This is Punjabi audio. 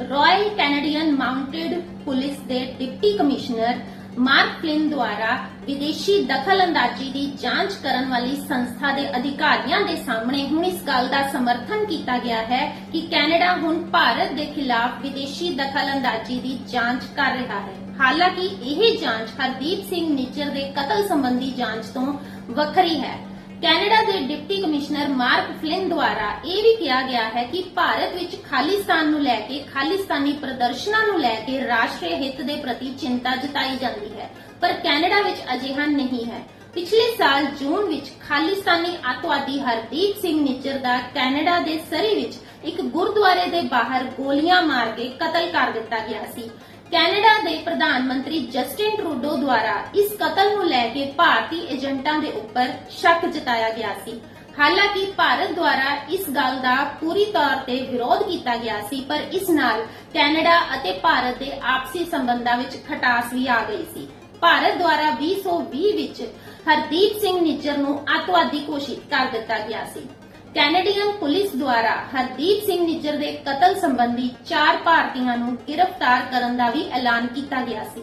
ਰਾਇਲ ਕੈਨੇਡੀਅਨ ਮਾਊਂਟਡ ਪੁਲਿਸ ਦੇ ਡਿਪਟੀ ਕਮਿਸ਼ਨਰ ਮਾਰਕ ਫਲਿਨ ਦੁਆਰਾ ਵਿਦੇਸ਼ੀ ਦਖਲਅੰਦਾਜ਼ੀ ਦੀ ਜਾਂਚ ਕਰਨ ਵਾਲੀ ਸੰਸਥਾ ਦੇ ਅਧਿਕਾਰੀਆਂ ਦੇ ਸਾਹਮਣੇ ਹੁਣ ਇਸ ਗੱਲ ਦਾ ਸਮਰਥਨ ਕੀਤਾ ਗਿਆ ਹੈ ਕਿ ਕੈਨੇਡਾ ਹੁਣ ਭਾਰਤ ਦੇ ਖਿਲਾਫ ਵਿਦੇਸ਼ੀ ਦਖਲਅੰਦਾਜ਼ੀ ਦੀ ਜਾਂਚ ਕਰ ਰਿਹਾ ਹੈ। ਹਾਲਾਂਕਿ ਇਹ ਜਾਂਚ ਹਰਦੀਪ ਸਿੰਘ ਨਿੱਜਰ ਦੇ ਕਤਲ ਸੰਬੰਧੀ ਜਾਂਚ ਤੋਂ ਵੱਖਰੀ ਹੈ। ਕੈਨੇਡਾ ਦੇ ਡਿਪਟੀ ਕਮਿਸ਼ਨਰ ਮਾਰਕ ਫਲਿਨ ਦੁਆਰਾ ਇਹ ਵੀ ਕਿਹਾ ਗਿਆ ਹੈ ਕਿ ਭਾਰਤ ਵਿੱਚ ਖਾਲਿਸਤਾਨ ਨੂੰ ਲੈ ਕੇ, ਖਾਲਿਸਤਾਨੀ ਪ੍ਰਦਰਸ਼ਨਾਂ ਨੂੰ ਲੈ ਕੇ ਰਾਸ਼ਟਰੀ ਹਿੱਤ ਦੇ ਪ੍ਰਤੀ ਚਿੰਤਾ ਜਤਾਈ ਜਾਂਦੀ ਹੈ, ਪਰ ਕੈਨੇਡਾ ਵਿੱਚ ਅਜਿਹਾ ਨਹੀਂ ਹੈ। ਪਿਛਲੇ ਸਾਲ ਜੂਨ ਵਿੱਚ ਖਾਲਿਸਤਾਨੀ ਅੱਤਵਾਦੀ ਹਰਦੀਪ ਸਿੰਘ ਨਿੱਜਰ ਦਾ ਕੈਨੇਡਾ ਦੇ ਸਰੀ ਵਿੱਚ ਇੱਕ ਗੁਰਦੁਆਰੇ ਦੇ ਬਾਹਰ ਗੋਲੀਆਂ ਮਾਰ ਕੇ ਕਤਲ ਕਰ ਦਿੱਤਾ ਗਿਆ ਸੀ। ਕੈਨੇਡਾ ਦੇ ਪ੍ਰਧਾਨ ਮੰਤਰੀ ਜਸਟਿਨ ਟਰੂਡੋ ਦੁਆਰਾ ਇਸ ਕਤਲ ਨੂੰ ਲੈ ਕੇ ਭਾਰਤੀ ਏਜੰਟਾਂ ਦੇ ਉੱਪਰ ਸ਼ੱਕ ਜਤਾਇਆ ਗਿਆ ਸੀ। ਹਾਲਾਂਕਿ ਭਾਰਤ ਦੁਆਰਾ ਇਸ ਗੱਲ ਦਾ ਪੂਰੀ ਤੌਰ ਤੇ ਵਿਰੋਧ ਕੀਤਾ ਗਿਆ ਸੀ, ਪਰ ਇਸ ਨਾਲ ਕੈਨੇਡਾ ਅਤੇ ਭਾਰਤ ਦੇ ਆਪਸੀ ਸੰਬੰਧਾਂ ਵਿੱਚ ਖਟਾਸ ਵੀ ਆ ਗਈ ਸੀ। ਭਾਰਤ ਦੁਆਰਾ 2020 ਵਿੱਚ ਹਰਦੀਪ ਸਿੰਘ ਨਿੱਜਰ ਨੂੰ ਅੱਤਵਾਦੀ ਘੋਸ਼ਿਤ ਕਰ ਦਿੱਤਾ ਗਿਆ ਸੀ। ਕੈਨੇਡੀਅਨ ਪੁਲਿਸ ਦੁਆਰਾ ਹਰਦੀਪ ਸਿੰਘ ਨਿੱਜਰ ਦੇ ਕਤਲ ਸੰਬੰਧੀ ਚਾਰ ਭਾਰਤੀਆਂ ਨੂੰ ਗ੍ਰਿਫਤਾਰ ਕਰਨ ਦਾ ਵੀ ਐਲਾਨ ਕੀਤਾ ਗਿਆ ਸੀ।